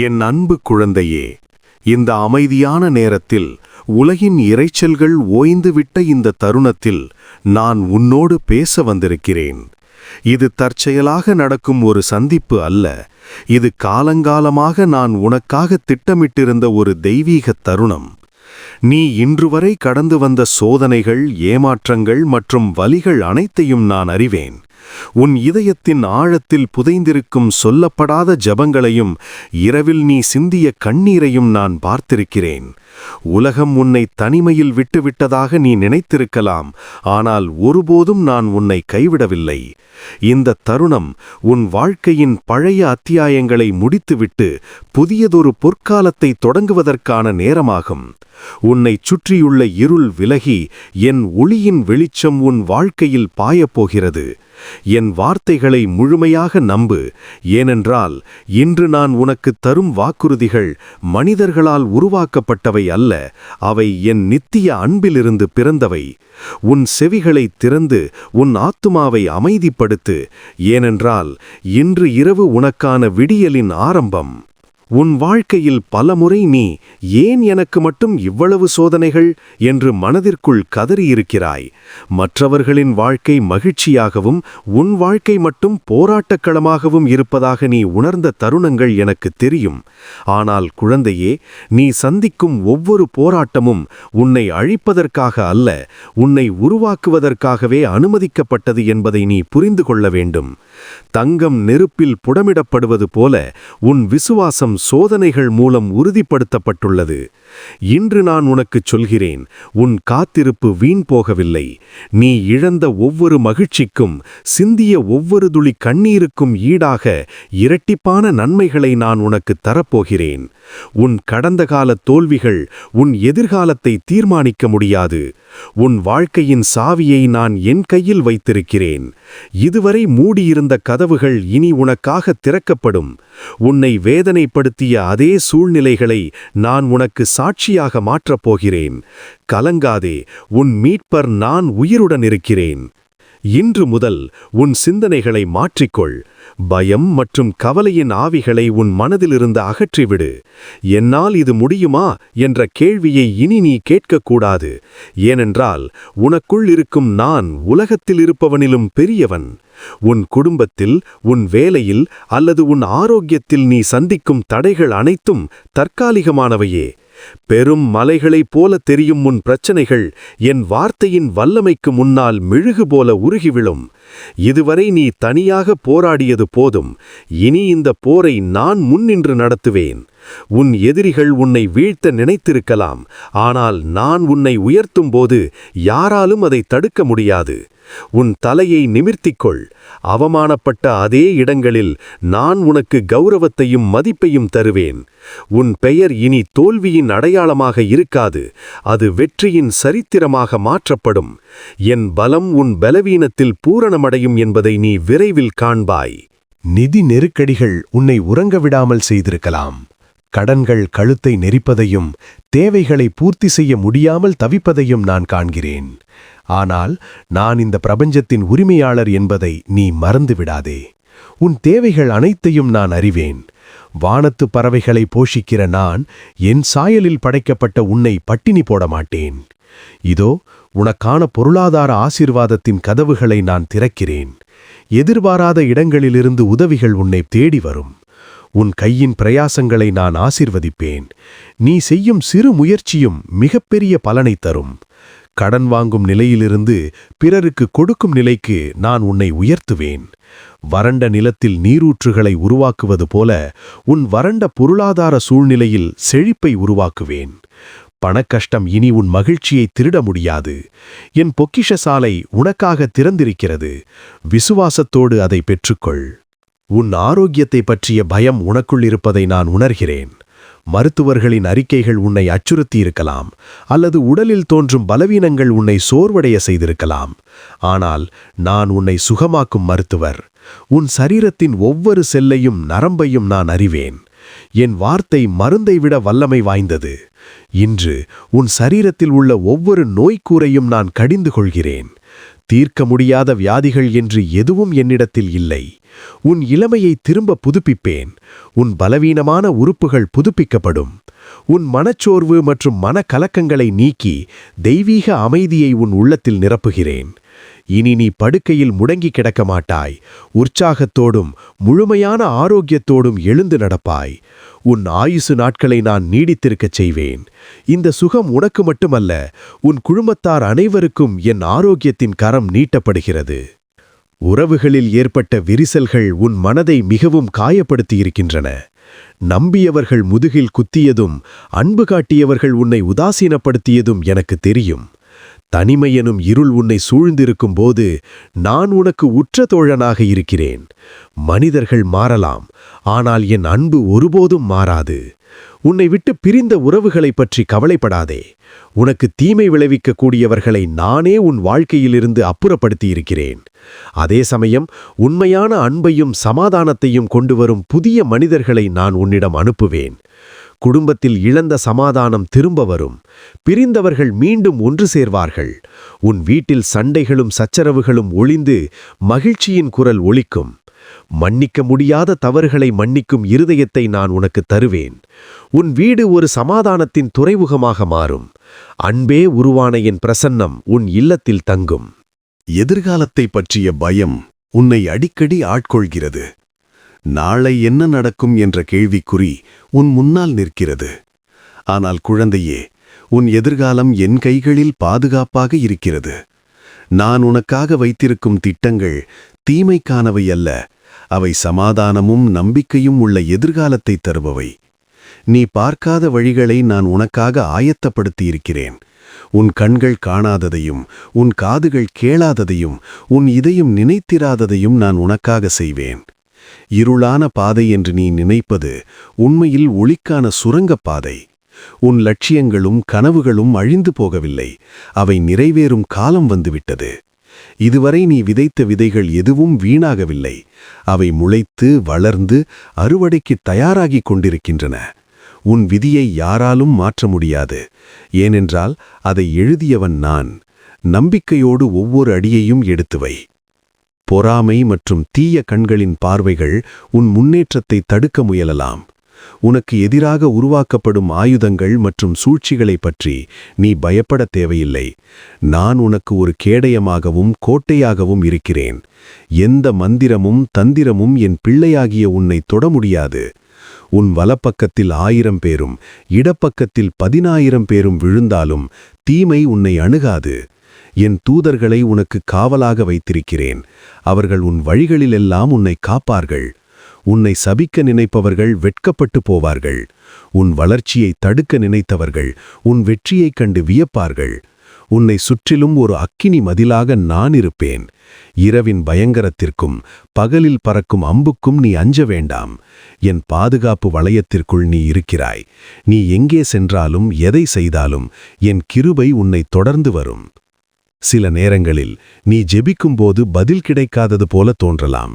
என் அன்பு குழந்தையே இந்த அமைதியான நேரத்தில் உலகின் இரைச்சல்கள் ஓய்ந்துவிட்ட இந்த தருணத்தில் நான் உன்னோடு பேச வந்திருக்கிறேன். இது தற்செயலாக நடக்கும் ஒரு சந்திப்பு அல்ல. இது காலங்காலமாக நான் உனக்காக திட்டமிட்டிருந்த ஒரு தெய்வீக தருணம். நீ இன்று வரை கடந்து வந்த சோதனைகள் ஏமாற்றங்கள் மற்றும் வலிகள் அனைத்தையும் நான் அறிவேன். உன் இதயத்தின் ஆழத்தில் புதைந்திருக்கும் சொல்லப்படாத ஜபங்களையும் இரவில் நீ சிந்திய கண்ணீரையும் நான் பார்த்திருக்கிறேன். உலகம் உன்னை தனிமையில் விட்டுவிட்டதாக நீ நினைத்திருக்கலாம் ஆனால் ஒருபோதும் நான் உன்னை கைவிடவில்லை. இந்த தருணம் உன் வாழ்க்கையின் பழைய அத்தியாயங்களை முடித்துவிட்டு புதியதொரு பொற்காலத்தை தொடங்குவதற்கான நேரமாகும். உன்னைச் சுற்றியுள்ள இருள் விலகி என் ஒளியின் வெளிச்சம் உன் வாழ்க்கையில் பாயப்போகிறது என் வார்த்தைகளை முழுமையாக நம்பு. ஏனென்றால் இன்று நான் உனக்கு தரும் வாக்குறுதிகள் மனிதர்களால் உருவாக்கப்பட்டவை அல்ல அவை என் நித்திய அன்பிலிருந்து பிறந்தவை. உன் செவிகளை திறந்து உன் ஆத்துமாவை அமைதிப்படுத்து. ஏனென்றால் இன்று இரவு உனக்கான விடியலின் ஆரம்பம். உன் வாழ்க்கையில் பலமுறை நீ ஏன் எனக்கு மட்டும் இவ்வளவு சோதனைகள் என்று மனதிற்குள் கதறியிருக்கிறாய்? மற்றவர்களின் வாழ்க்கை மகிழ்ச்சியாகவும் உன் வாழ்க்கை மட்டும் போராட்டக்களமாகவும் இருப்பதாக நீ உணர்ந்த தருணங்கள் எனக்கு தெரியும். ஆனால் குழந்தையே நீ சந்திக்கும் ஒவ்வொரு போராட்டமும் உன்னை அழிப்பதற்காக அல்ல உன்னை உருவாக்குவதற்காகவே அனுமதிக்கப்பட்டது என்பதை நீ புரிந்து கொள்ள வேண்டும். தங்கம் நெருப்பில் புடமிடப்படுவது போல உன் விசுவாசம் சோதனைகள் மூலம் உறுதிப்படுத்தப்பட்டுள்ளது. இன்று நான் உனக்குச் சொல்கிறேன் உன் காத்திருப்பு வீண் போகவில்லை. நீ இழந்த ஒவ்வொரு மகிழ்ச்சிக்கும் சிந்திய ஒவ்வொரு துளி கண்ணீருக்கும் ஈடாக இரட்டிப்பான நன்மைகளை நான் உனக்கு தரப்போகிறேன். உன் கடந்த கால தோல்விகள் உன் எதிர்காலத்தை தீர்மானிக்க முடியாது. உன் வாழ்க்கையின் சாவியை நான் என் கையில் வைத்திருக்கிறேன். இதுவரை மூடியிருந்த கதவுகள் இனி உனக்காக திறக்கப்படும். உன்னை ஏற்படுத்திய அதே சூழ்நிலைகளை நான் உனக்கு சாட்சியாக மாற்றப் போகிறேன். கலங்காதே உன் மீட்பர் நான் உயிருடன் இருக்கிறேன். இன்று முதல் உன் சிந்தனைகளை மாற்றிக்கொள். பயம் மற்றும் கவலையின் ஆவிகளை உன் மனதிலிருந்து அகற்றிவிடு. என்னால் இது முடியுமா என்ற கேள்வியை இனி நீ கேட்கக்கூடாது. ஏனென்றால் உனக்குள் இருக்கும் நான் உலகத்தில் இருப்பவனிலும் பெரியவன். உன் குடும்பத்தில் உன் வேலையில் அல்லது உன் ஆரோக்கியத்தில் நீ சந்திக்கும் தடைகள் அனைத்தும் தற்காலிகமானவையே. பெரும் மலைகளைப் போல தெரியும் உன் பிரச்சனைகள் என் வார்த்தையின் வல்லமைக்கு முன்னால் மெழுகு போல உருகிவிழும் இதுவரை நீ தனியாக போராடியது போதும். இனி இந்த போரை நான் முன்னின்று நடத்துவேன். உன் எதிரிகள் உன்னை வீழ்த்த நினைத்திருக்கலாம். ஆனால் நான் உன்னை உயர்த்தும் போது யாராலும் அதை தடுக்க முடியாது. உன் தலையை நிமிர்த்திக்கொள். அவமானப்பட்ட அதே இடங்களில் நான் உனக்கு கௌரவத்தையும் மதிப்பையும் தருவேன். உன் பெயர் இனி தோல்வியின் அடையாளமாக இருக்காது. அது வெற்றியின் சரித்திரமாக மாற்றப்படும். என் பலம் உன் பலவீனத்தில் பூரணமடையும் என்பதை நீ விரைவில் காண்பாய். நிதி நெருக்கடிகள் உன்னை உறங்க விடாமல் செய்திருக்கலாம். கடன்கள் கழுத்தை நெரிப்பதையும் தேவைகளை பூர்த்தி செய்ய முடியாமல் தவிப்பதையும் நான் காண்கிறேன். ஆனால் நான் இந்த பிரபஞ்சத்தின் உரிமையாளர் என்பதை நீ மறந்துவிடாதே உன் தேவைகள் அனைத்தையும் நான் அறிவேன். வானத்து பறவைகளை போஷிக்கிற நான் என் சாயலில் படைக்கப்பட்ட உன்னை பட்டினி போட மாட்டேன். இதோ உனக்கான பொருளாதார ஆசீர்வாதத்தின் கதவுகளை நான் திறக்கிறேன். எதிர்பாராத இடங்களிலிருந்து உதவிகள் உன்னை தேடி வரும். உன் கையின் பிரயாசங்களை நான் ஆசிர்வதிப்பேன். நீ செய்யும் சிறு முயற்சியும் மிகப்பெரிய பலனை தரும். கடன் வாங்கும் நிலையிலிருந்து பிறருக்கு கொடுக்கும் நிலைக்கு நான் உன்னை உயர்த்துவேன். வறண்ட நிலத்தில் நீரூற்றுகளை உருவாக்குவது போல உன் வறண்ட பொருளாதார சூழ்நிலையில் செழிப்பை உருவாக்குவேன். பணக்கஷ்டம் இனி உன் மகிழ்ச்சியை திருட முடியாது. என் பொக்கிஷ சாலை உனக்காக திறந்திருக்கிறது. விசுவாசத்தோடு அதை பெற்றுக்கொள். உன் ஆரோக்கியத்தை பற்றிய பயம் உனக்குள் இருப்பதை நான் உணர்கிறேன். மருத்துவர்களின் அறிக்கைகள் உன்னை அச்சுறுத்தியிருக்கலாம் அல்லது உடலில் தோன்றும் பலவீனங்கள் உன்னை சோர்வடைய செய்திருக்கலாம். ஆனால் நான் உன்னை சுகமாக்கும் மருத்துவர். உன் சரீரத்தின் ஒவ்வொரு செல்லையும் நரம்பையும் நான் அறிவேன். என் வார்த்தை மருந்தை விட வல்லமை வாய்ந்தது. இன்று உன் சரீரத்தில் உள்ள ஒவ்வொரு நோய்க்கூரையும் நான் கடிந்து கொள்கிறேன். தீர்க்க முடியாத வியாதிகள் என்று எதுவும் என்னிடத்தில் இல்லை. உன் இளமையை திரும்ப புதுப்பிப்பேன். உன் பலவீனமான உறுப்புகள் புதுப்பிக்கப்படும். உன் மனச்சோர்வு மற்றும் மனக்கலக்கங்களை நீக்கி தெய்வீக அமைதியை உன் உள்ளத்தில் நிரப்புகிறேன். இனி நீ படுக்கையில் முடங்கி கிடக்க மாட்டாய் உற்சாகத்தோடும் முழுமையான ஆரோக்கியத்தோடும் எழுந்து நடப்பாய். உன் ஆயுசு நாட்களை நான் நீடித்திருக்கச் செய்வேன். இந்த சுகம் உனக்கு மட்டுமல்ல உன் குழுமத்தார் அனைவருக்கும் என் ஆரோக்கியத்தின் கரம் நீட்டப்படுகிறது. உறவுகளில் ஏற்பட்ட விரிசல்கள் உன் மனதை மிகவும் காயப்படுத்தியிருக்கின்றன. நம்பியவர்கள் முதுகில் குத்தியதும் அன்பு காட்டியவர்கள் உன்னை உதாசீனப்படுத்தியதும் எனக்கு தெரியும். தனிமையெனும் இருள் உன்னை சூழ்ந்திருக்கும் போது நான் உனக்கு உற்ற தோழனாக இருக்கிறேன். மனிதர்கள் மாறலாம் ஆனால் என் அன்பு ஒருபோதும் மாறாது. உன்னை விட்டு பிரிந்த உறவுகளைப் பற்றி கவலைப்படாதே. உனக்கு தீமை விளைவிக்கக்கூடியவர்களை நானே உன் வாழ்க்கையிலிருந்து அப்புறப்படுத்தியிருக்கிறேன். அதே சமயம் உண்மையான அன்பையும் சமாதானத்தையும் கொண்டு வரும் புதிய மனிதர்களை நான் உன்னிடம் அனுப்புவேன். குடும்பத்தில் இழந்த சமாதானம் திரும்ப வரும். பிரிந்தவர்கள் மீண்டும் ஒன்று சேர்வார்கள். உன் வீட்டில் சண்டைகளும் சச்சரவுகளும் ஒளிந்து மகிழ்ச்சியின் குரல் ஒலிக்கும். மன்னிக்க முடியாத தவறுகளை மன்னிக்கும் இருதயத்தை நான் உனக்கு தருவேன். உன் வீடு ஒரு சமாதானத்தின் துறைமுகமாக மாறும். அன்பே உருவான என் பிரசன்னம் உன் இல்லத்தில் தங்கும். எதிர்காலத்தை பற்றிய பயம் உன்னை அடிக்கடி ஆட்கொள்கிறது. நாளை என்ன நடக்கும் என்ற கேள்விக்குறி உன் முன்னால் நிற்கிறது. ஆனால் குழந்தையே உன் எதிர்காலம் என் கைகளில் பாதுகாப்பாக இருக்கிறது. நான் உனக்காக வைத்திருக்கும் திட்டங்கள் தீமைக்கானவை அல்ல அவை சமாதானமும் நம்பிக்கையும் உள்ள எதிர்காலத்தை தருபவை. நீ பார்க்காத வழிகளை நான் உனக்காக ஆயத்தப்படுத்தியிருக்கிறேன். உன் கண்கள் காணாததையும் உன் காதுகள் கேளாததையும் உன் இதயம் நினைத்திராததையும் நான் உனக்காக செய்வேன். இருளான பாதை என்று நீ நினைப்பது உண்மையில் ஒளிக்கான சுரங்கப் பாதை. உன் லட்சியங்களும் கனவுகளும் அழிந்து போகவில்லை அவை நிறைவேறும் காலம் வந்துவிட்டது. இதுவரை நீ விதைத்த விதைகள் எதுவும் வீணாகவில்லை அவை முளைத்து வளர்ந்து அறுவடைக்கு தயாராகிக் கொண்டிருக்கின்றன. உன் விதியை யாராலும் மாற்ற முடியாது ஏனென்றால் அதை எழுதியவன் நான். நம்பிக்கையோடு ஒவ்வொரு அடியையும் எடுத்து வை. பொறாமை மற்றும் தீய கண்களின் பார்வைகள் உன் முன்னேற்றத்தை தடுக்க முயலலாம். உனக்கு எதிராக உருவாக்கப்படும் ஆயுதங்கள் மற்றும் சூழ்ச்சிகளை பற்றி நீ பயப்பட தேவையில்லை. நான் உனக்கு ஒரு கேடயமாகவும் கோட்டையாகவும் இருக்கிறேன். எந்த மந்திரமும் தந்திரமும் என் பிள்ளையாகிய உன்னை தொட முடியாது. உன் வலப்பக்கத்தில் ஆயிரம் பேரும் இடப்பக்கத்தில் பதினாயிரம் பேரும் விழுந்தாலும் தீமை உன்னை அணுகாது. என் தூதர்களை உனக்கு காவலாக வைத்திருக்கிறேன். அவர்கள் உன் வழிகளிலெல்லாம் உன்னை காப்பார்கள். உன்னை சபிக்க நினைப்பவர்கள் வெட்கப்பட்டு போவார்கள். உன் வளர்ச்சியை தடுக்க நினைத்தவர்கள் உன் வெற்றியைக் கண்டு வியப்பார்கள். உன்னை சுற்றிலும் ஒரு அக்கினி மதிலாக நான் இருப்பேன். இரவின் பயங்கரத்திற்கும் பகலில் பறக்கும் அம்புக்கும் நீ அஞ்ச வேண்டாம். என் பாதுகாப்பு வளையத்திற்குள் நீ இருக்கிறாய். நீ எங்கே சென்றாலும் எதை செய்தாலும் என் கிருபை உன்னை தொடர்ந்து வரும். சில நேரங்களில் நீ ஜெபிக்கும்போது பதில் கிடைக்காதது போல தோன்றலாம்.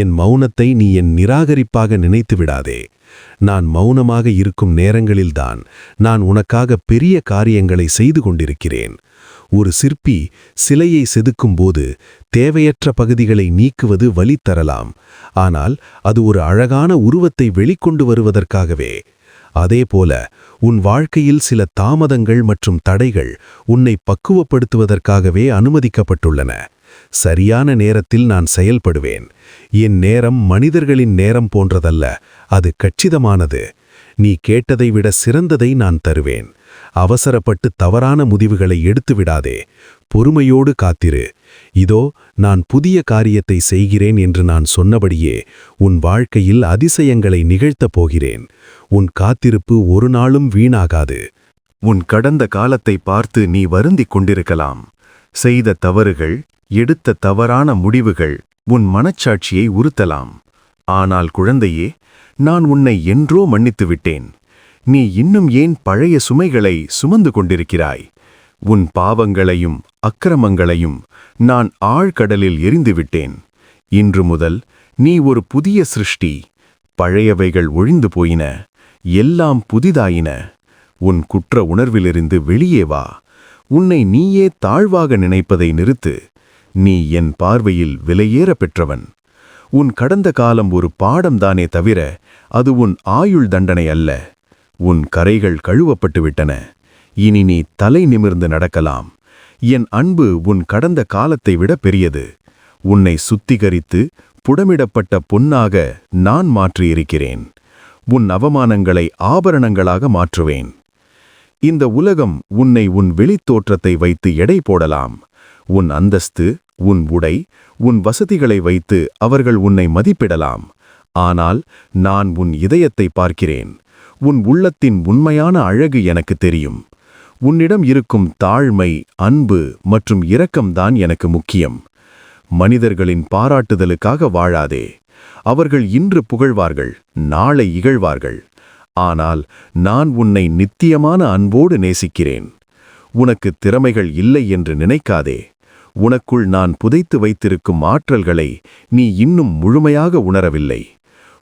என் மௌனத்தை நீ என் நிராகரிப்பாக நினைத்து விடாதே. நான் மௌனமாக இருக்கும் நேரங்களில்தான் நான் உனக்காக பெரிய காரியங்களை செய்து கொண்டிருக்கிறேன். ஒரு சிற்பி சிலையை செதுக்கும் போது தேவையற்ற பகுதிகளை நீக்குவது வழி தரலாம். ஆனால் அது ஒரு அழகான உருவத்தை வெளிக்கொண்டு வருவதற்காகவே அதேபோல உன் வாழ்க்கையில் சில தாமதங்கள் மற்றும் தடைகள் உன்னை பக்குவப்படுத்துவதற்காகவே அனுமதிக்கப்பட்டுள்ளன. சரியான நேரத்தில் நான் செயல்படுவேன். என் நேரம் மனிதர்களின் நேரம் போன்றதல்ல அது கச்சிதமானது. நீ கேட்டதை விட சிறந்ததை நான் தருவேன். அவசரப்பட்டு தவறான முடிவுகளை எடுத்துவிடாதே. பொறுமையோடு காத்திரு. இதோ நான் புதிய காரியத்தை செய்கிறேன் என்று நான் சொன்னபடியே உன் வாழ்க்கையில் அதிசயங்களை நிகழ்த்தப் போகிறேன். உன் காத்திருப்பு ஒரு நாளும் வீணாகாது. உன் கடந்த காலத்தை பார்த்து நீ வருந்திக் கொண்டிருக்கலாம். செய்த தவறுகள் எடுத்த தவறான முடிவுகள் உன் மனச்சாட்சியை உறுத்தலாம். ஆனால் குழந்தையே நான் உன்னை என்றோ மன்னித்து விட்டேன் நீ இன்னும் ஏன் பழைய சுமைகளை சுமந்து கொண்டிருக்கிறாய்? உன் பாவங்களையும் அக்கிரமங்களையும் நான் ஆழ்கடலில் எரிந்துவிட்டேன். இன்று முதல் நீ ஒரு புதிய சிருஷ்டி. பழையவைகள் ஒழிந்து போயின. எல்லாம் புதிதாயின. உன் குற்ற உணர்விலிருந்து வெளியே வா. உன்னை நீயே தாழ்வாக நினைப்பதை நிறுத்து. நீ என் பார்வையில் விலையேற பெற்றவன். உன் கடந்த காலம் ஒரு பாடம்தானே தவிர அது உன் ஆயுள் தண்டனை அல்ல. உன் கரைகள் கழுவப்பட்டு விட்டன இனி நீ தலை நிமிர்ந்து நடக்கலாம். என் அன்பு உன் கடந்த காலத்தை விட பெரியது. உன்னை சுத்திகரித்து புடமிடப்பட்ட பொன்னாக நான் மாற்றியிருக்கிறேன். உன் அவமானங்களை ஆபரணங்களாக மாற்றுவேன். இந்த உலகம் உன்னை உன் வெளித்தோற்றத்தை வைத்து எடை போடலாம். உன் அந்தஸ்து உன் உடை உன் வசதிகளை வைத்து அவர்கள் உன்னை மதிப்பிடலாம். ஆனால் நான் உன் இதயத்தை பார்க்கிறேன். உன் உள்ளத்தின் உண்மையான அழகு எனக்கு தெரியும். உன்னிடம் இருக்கும் தாழ்மை அன்பு மற்றும் இரக்கம்தான் எனக்கு முக்கியம். மனிதர்களின் பாராட்டுதலுக்காக வாழாதே. அவர்கள் இன்று புகழ்வார்கள் நாளை இகழ்வார்கள். ஆனால் நான் உன்னை நித்தியமான அன்போடு நேசிக்கிறேன். உனக்கு திறமைகள் இல்லை என்று நினைக்காதே. உனக்குள் நான் புதைத்து வைத்திருக்கும் ஆற்றல்களை நீ இன்னும் முழுமையாக உணரவில்லை.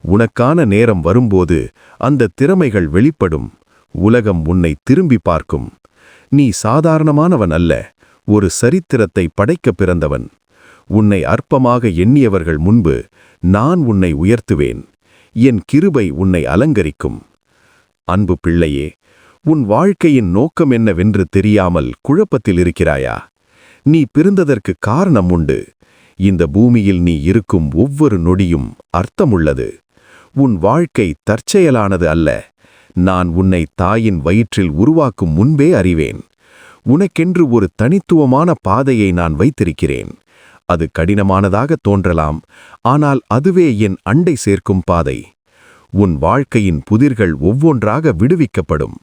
உனக்கான நேரம் வரும்போது அந்த திறமைகள் வெளிப்படும். உலகம் உன்னை திரும்பி பார்க்கும். நீ சாதாரணமானவன் அல்ல ஒரு சரித்திரத்தை படைக்கப் பிறந்தவன். உன்னை அற்பமாக எண்ணியவர்கள் முன்பு நான் உன்னை உயர்த்துவேன். என் கிருபை உன்னை அலங்கரிக்கும். அன்பு பிள்ளையே உன் வாழ்க்கையின் நோக்கம் என்னவென்று தெரியாமல் குழப்பத்தில் இருக்கிறாயா? நீ பிறந்ததற்கு காரணம் உண்டு. இந்த பூமியில் நீ இருக்கும் ஒவ்வொரு நொடியும் அர்த்தமுள்ளது. உன் வாழ்க்கை தற்செயலானது அல்ல நான் உன்னை தாயின் வயிற்றில் உருவாக்கும் முன்பே அறிவேன். உனக்கென்று ஒரு தனித்துவமான பாதையை நான் வைத்திருக்கிறேன். அது கடினமானதாக தோன்றலாம் ஆனால் அதுவே என் அண்டை சேர்க்கும் பாதை. உன் வாழ்க்கையின் புதிர்கள் ஒவ்வொன்றாக விடுவிக்கப்படும்.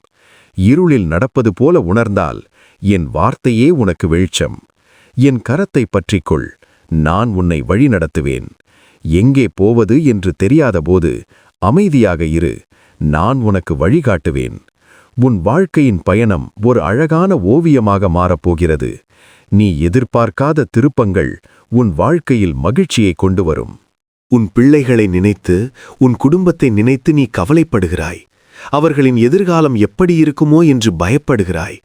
இருளில் நடப்பது போல உணர்ந்தால் என் வார்த்தையே உனக்கு வெளிச்சம். என் கரத்தை பற்றிக்கொள் நான் உன்னை வழிநடத்துவேன். எங்கே போவது என்று தெரியாதபோது அமைதியாக இரு. நான் உனக்கு வழிகாட்டுவேன். உன் வாழ்க்கையின் பயணம் ஒரு அழகான ஓவியமாக மாறப்போகிறது. நீ எதிர்பார்க்காத திருப்பங்கள் உன் வாழ்க்கையில் மகிழ்ச்சியை கொண்டு வரும். உன் பிள்ளைகளை நினைத்து உன் குடும்பத்தை நினைத்து நீ கவலைப்படுகிறாய். அவர்களின் எதிர்காலம் எப்படி இருக்குமோ என்று பயப்படுகிறாய்.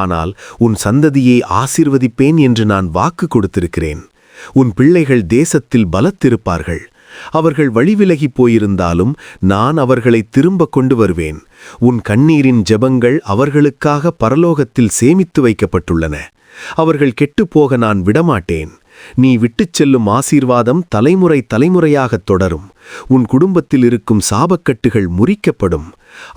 ஆனால் உன் சந்ததியை ஆசீர்வதிப்பேன் என்று நான் வாக்கு கொடுத்திருக்கிறேன். உன் பிள்ளைகள் தேசத்தில் பலத்திருப்பார்கள். அவர்கள் வழிவிலகிப் போயிருந்தாலும் நான் அவர்களை திரும்ப கொண்டு வருவேன். உன் கண்ணீரின் ஜெபங்கள் அவர்களுக்காக பரலோகத்தில் சேமித்து வைக்கப்பட்டுள்ளன. அவர்கள் கெட்டுப்போக நான் விடமாட்டேன். நீ விட்டுச் செல்லும் ஆசீர்வாதம் தலைமுறை தலைமுறையாகத் தொடரும். உன் குடும்பத்தில் இருக்கும் சாபக்கட்டுகள் முறிக்கப்படும்.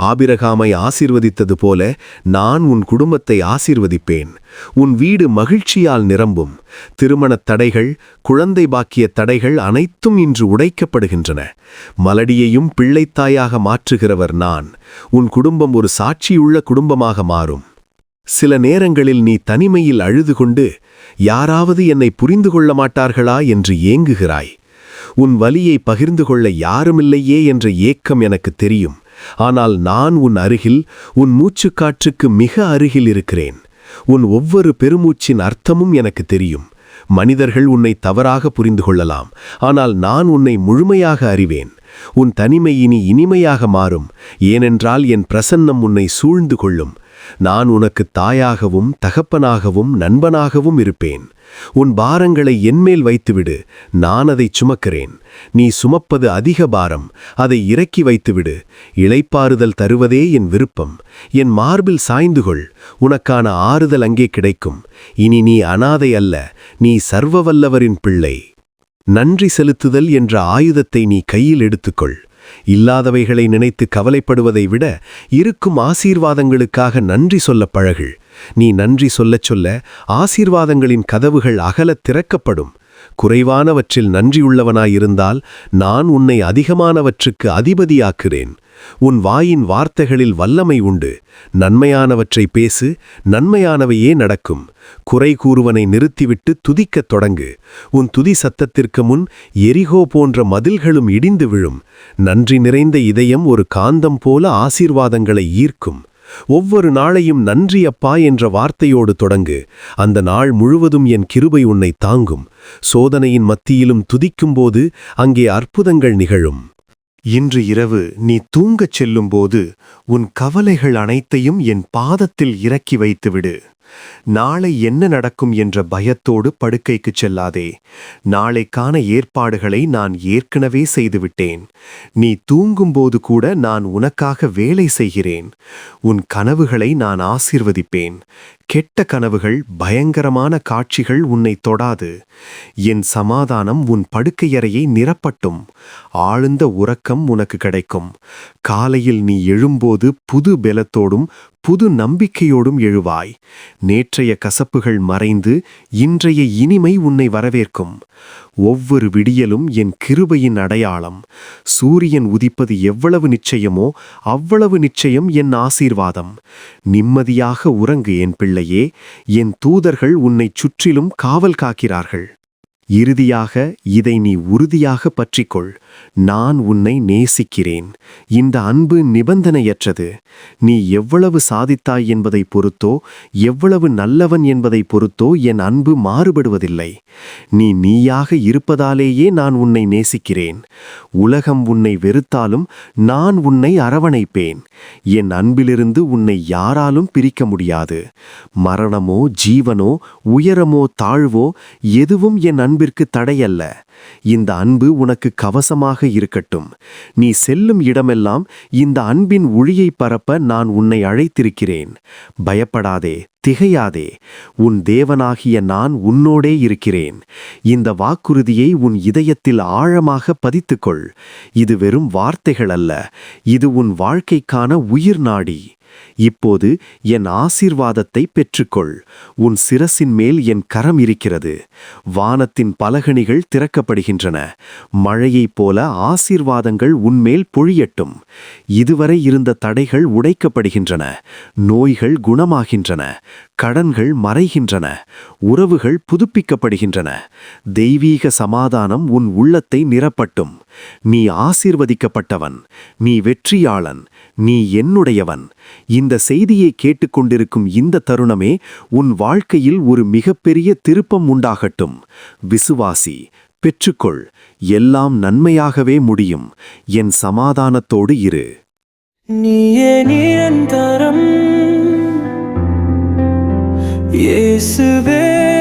ஆபிரகாமை ஆசீர்வதித்தது போல நான் உன் குடும்பத்தை ஆசீர்வதிப்பேன். உன் வீடு மகிழ்ச்சியால் நிரம்பும். திருமணத் தடைகள் குழந்தை பாக்கிய தடைகள் அனைத்தும் இன்று உடைக்கப்படுகின்றன. மலடியையும் பிள்ளைத்தாயாக மாற்றுகிறவர் நான். உன் குடும்பம் ஒரு சாட்சியுள்ள குடும்பமாக மாறும். சில நேரங்களில் நீ தனிமையில் அழுது கொண்டு யாராவது என்னை புரிந்து கொள்ள மாட்டார்களா? என்று ஏங்குகிறாய். உன் வலியை பகிர்ந்து கொள்ள யாருமில்லையே என்ற ஏக்கம் எனக்கு தெரியும். ஆனால் நான் உன் அருகில் உன் மூச்சுக்காற்றுக்கு மிக அருகில் இருக்கிறேன். உன் ஒவ்வொரு பெருமூச்சின் அர்த்தமும் எனக்கு தெரியும். மனிதர்கள் உன்னை தவறாக புரிந்து கொள்ளலாம். ஆனால் நான் உன்னை முழுமையாக அறிவேன். உன் தனிமை இனி இனிமையாக மாறும். ஏனென்றால் என் பிரசன்னம் உன்னை சூழ்ந்து கொள்ளும். நான் உனக்கு தாயாகவும் தகப்பனாகவும் நண்பனாகவும் இருப்பேன். உன் பாரங்களை என்மேல் வைத்துவிடு. நான் அதை சுமக்கிறேன். நீ சுமப்பது அதிக பாரம். அதை இறக்கி வைத்துவிடு. இளைப்பாறுதல் தருவதே என் விருப்பம். என் மார்பில் சாய்ந்து கொள். உனக்கான ஆறுதல் அங்கே கிடைக்கும். இனி நீ அனாதை அல்ல. நீ சர்வவல்லவரின் பிள்ளை. நன்றி செலுத்துதல் என்ற ஆயுதத்தை நீ கையில் எடுத்துக்கொள். இல்லாதவைகளை நினைத்து கவலைப்படுவதை விட இருக்கும் ஆசீர்வாதங்களுக்காக நன்றி சொல்ல பழகு. நீ நன்றி சொல்லச் சொல்ல ஆசீர்வாதங்களின் கதவுகள் அகலத் திறக்கப்படும். குறைவானவற்றில் நன்றியுள்ளவனாயிருந்தால் நான் உன்னை அதிகமானவற்றுக்கு அதிபதியாக்குறேன். உன் வாயின் வார்த்தைகளில் வல்லமை உண்டு. நன்மையானவற்றை பேசு நன்மையானவையே நடக்கும். குறை கூறுவனை நிறுத்திவிட்டு துதிக்கத் தொடங்கு. உன் துதி சத்தத்திற்கு முன் எரிகோ போன்ற மதில்களும் இடிந்து விழும். நன்றி நிறைந்த இதயம் ஒரு காந்தம் போல ஆசீர்வாதங்களை ஈர்க்கும். ஒவ்வொரு நாளையும் நன்றி அப்பா என்ற வார்த்தையோடு தொடங்கு. அந்த நாள் முழுவதும் என் கிருபை உன்னை தாங்கும். சோதனையின் மத்தியிலும் துதிக்கும்போது அங்கே அற்புதங்கள் நிகழும். இன்று இரவு நீ தூங்கச் செல்லும்போது உன் கவலைகள் அனைத்தையும் என் பாதத்தில் இறக்கி வைத்துவிடு. நாளை என்ன நடக்கும் என்ற பயத்தோடு படுக்கைக்குச் செல்லாதே. நாளைக்கான ஏற்பாடுகளை நான் ஏற்கனவே செய்துவிட்டேன். நீ தூங்கும்போது கூட நான் உனக்காக வேலை செய்கிறேன். உன் கனவுகளை நான் ஆசீர்வதிப்பேன். கெட்ட கனவுகள் பயங்கரமான காட்சிகள் உன்னை தொடாது. என் சமாதானம் உன் படுக்கையறையை நிரப்பட்டும். ஆழ்ந்த உறக்கம் உனக்கு கிடைக்கும். காலையில் நீ எழும்போது புது பெலத்தோடும் புது நம்பிக்கையோடும் எழுவாய். நேற்றைய கசப்புகள் மறைந்து இன்றைய இனிமை உன்னை வரவேற்கும். ஒவ்வொரு விடியலும் என் கிருபையின் அடையாளம். சூரியன் உதிப்பது எவ்வளவு நிச்சயமோ அவ்வளவு நிச்சயம் என் ஆசீர்வாதம். நிம்மதியாக உறங்கு என் பிள்ளையே என் தூதர்கள் உன்னைச் சுற்றிலும் காவல் காக்கிறார்கள். இறுதியாக இதை நீ உறுதியாக பற்றிக்கொள். நான் உன்னை நேசிக்கிறேன். இந்த அன்பு நிபந்தனையற்றது. நீ எவ்வளவு சாதித்தாய் என்பதை பொறுத்தோ எவ்வளவு நல்லவன் என்பதை பொறுத்தோ என் அன்பு மாறுபடுவதில்லை. நீ நீயாக இருப்பதாலேயே நான் உன்னை நேசிக்கிறேன். உலகம் உன்னை வெறுத்தாலும் நான் உன்னை அரவணைப்பேன். என் அன்பிலிருந்து உன்னை யாராலும் பிரிக்க முடியாது. மரணமோ ஜீவனோ உயரமோ தாழ்வோ எதுவும் என் அன்பிற்கு தடையல்ல. இந்த அன்பு உனக்கு கவசம் கவசமாக இருக்கட்டும். நீ செல்லும் இடமெல்லாம் இந்த அன்பின் ஒளியை பரப்ப நான் உன்னை அழைத்திருக்கிறேன். பயப்படாதே திகையாதே. உன் தேவனாகிய நான் உன்னோடே இருக்கிறேன். இந்த வாக்குறுதியை உன் இதயத்தில் ஆழமாக பதித்துக்கொள். இது வெறும் வார்த்தைகள் அல்ல. இது உன் வாழ்க்கைக்கான உயிர் நாடி. இப்போது என் ஆசீர்வாதத்தை பெற்றுக்கொள். உன் சிரசின் மேல் என் கரம் இருக்கிறது. வானத்தின் பலகணிகள் திறக்கப்படுகின்றன. மழையைப் போல ஆசீர்வாதங்கள் உன்மேல் பொழியட்டும். இதுவரை இருந்த தடைகள் உடைக்கப்படுகின்றன. நோய்கள் குணமாகின்றன. கடன்கள் மறைகின்றன உறவுகள் புதுப்பிக்கப்படுகின்றன. தெய்வீக சமாதானம் உன் உள்ளத்தை நிரப்பட்டும். நீ ஆசீர்வதிக்கப்பட்டவன் நீ வெற்றியாளன் நீ என்னுடையவன். இந்த செய்தியை கேட்டுக்கொண்டிருக்கும் இந்த தருணமே உன் வாழ்க்கையில் ஒரு மிகப்பெரிய திருப்பம் உண்டாகட்டும். விசுவாசி பெற்றுக்கொள் எல்லாம் நன்மையாகவே முடியும். என் சமாதானத்தோடு இரு. நீயே நிரந்தரம். இயேசுவே.